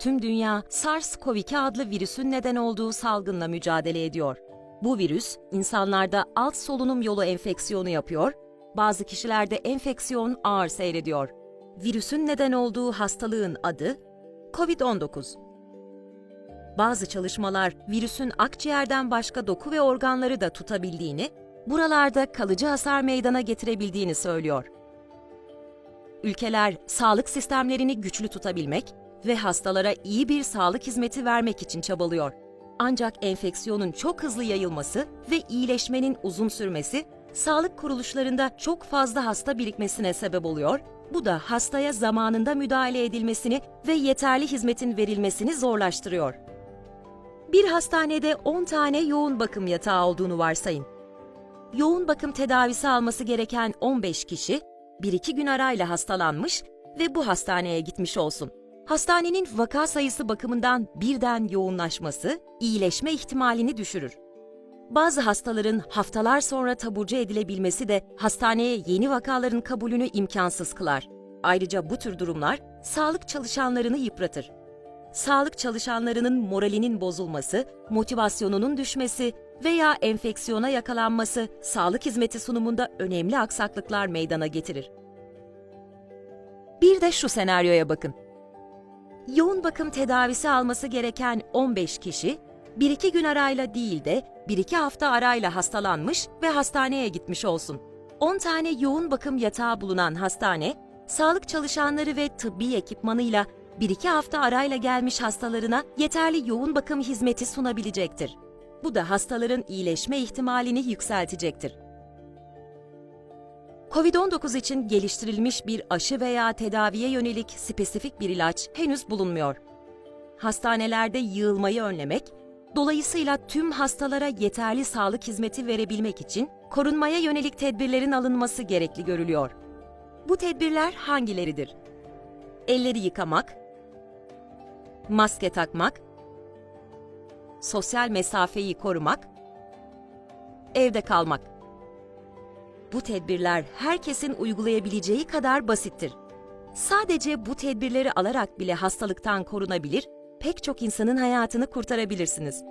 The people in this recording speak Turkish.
tüm dünya SARS-CoV-2 adlı virüsün neden olduğu salgınla mücadele ediyor. Bu virüs insanlarda alt solunum yolu enfeksiyonu yapıyor, bazı kişilerde enfeksiyon ağır seyrediyor. Virüsün neden olduğu hastalığın adı COVID-19. Bazı çalışmalar virüsün akciğerden başka doku ve organları da tutabildiğini, buralarda kalıcı hasar meydana getirebildiğini söylüyor. Ülkeler sağlık sistemlerini güçlü tutabilmek ve hastalara iyi bir sağlık hizmeti vermek için çabalıyor. Ancak enfeksiyonun çok hızlı yayılması ve iyileşmenin uzun sürmesi sağlık kuruluşlarında çok fazla hasta birikmesine sebep oluyor. Bu da hastaya zamanında müdahale edilmesini ve yeterli hizmetin verilmesini zorlaştırıyor. Bir hastanede 10 tane yoğun bakım yatağı olduğunu varsayın. Yoğun bakım tedavisi alması gereken 15 kişi 1-2 gün arayla hastalanmış ve bu hastaneye gitmiş olsun. Hastanenin vaka sayısı bakımından birden yoğunlaşması iyileşme ihtimalini düşürür. Bazı hastaların haftalar sonra taburcu edilebilmesi de hastaneye yeni vakaların kabulünü imkansız kılar. Ayrıca bu tür durumlar sağlık çalışanlarını yıpratır. Sağlık çalışanlarının moralinin bozulması, motivasyonunun düşmesi veya enfeksiyona yakalanması sağlık hizmeti sunumunda önemli aksaklıklar meydana getirir. Bir de şu senaryoya bakın. Yoğun bakım tedavisi alması gereken 15 kişi, 1-2 gün arayla değil de 1-2 hafta arayla hastalanmış ve hastaneye gitmiş olsun. 10 tane yoğun bakım yatağı bulunan hastane, sağlık çalışanları ve tıbbi ekipmanıyla 1-2 hafta arayla gelmiş hastalarına yeterli yoğun bakım hizmeti sunabilecektir. Bu da hastaların iyileşme ihtimalini yükseltecektir. COVID-19 için geliştirilmiş bir aşı veya tedaviye yönelik spesifik bir ilaç henüz bulunmuyor. Hastanelerde yığılmayı önlemek, dolayısıyla tüm hastalara yeterli sağlık hizmeti verebilmek için korunmaya yönelik tedbirlerin alınması gerekli görülüyor. Bu tedbirler hangileridir? Elleri yıkamak, maske takmak, sosyal mesafeyi korumak, evde kalmak. Bu tedbirler herkesin uygulayabileceği kadar basittir. Sadece bu tedbirleri alarak bile hastalıktan korunabilir, pek çok insanın hayatını kurtarabilirsiniz.